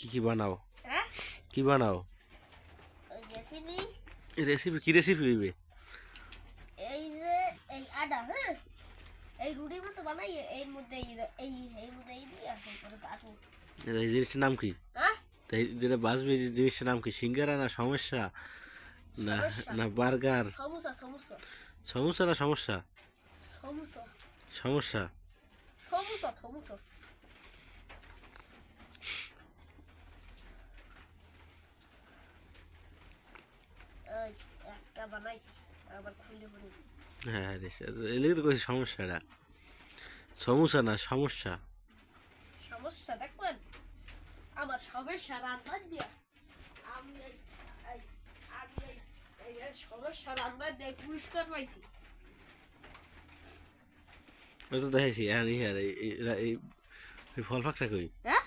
কি কি বানাও? হ্যাঁ? কি বানাও? রেসিপি কি রেসিপি হইবে? এই যে এই আটা হ্যাঁ? এই রুটির মতো বানাই এর মধ্যে এই এই মধ্যে এই দিয়ে আর তারপরে এই জিনিসটার নাম কি? হ্যাঁ? তাই যেটা বাসবে যে জিনিসটার নাম কি? সিঙ্গারা না সমস্যা? না না বার্গার? সমস্যা সমস্যা। সমস্যা না সমস্যা? সমস্যা। সমস্যা। সমস্যা সমস্যা এই একটা বানাইছি আবার খুলে বলেছি হ্যাঁ তো কইছি সমস্যাটা। সমস্যা না সমস্যা। সমস্যা দেখবেন? আমার সমস্যা রান্না দিয়া। আমি এই এই- আমি এই- এই এই সমস্যা রান্না দিয়ে পুরস্কার পাইছি। তো দেখাইছি হ্যাঁ এই ফল ফাঁকটা কই? হ্যাঁ?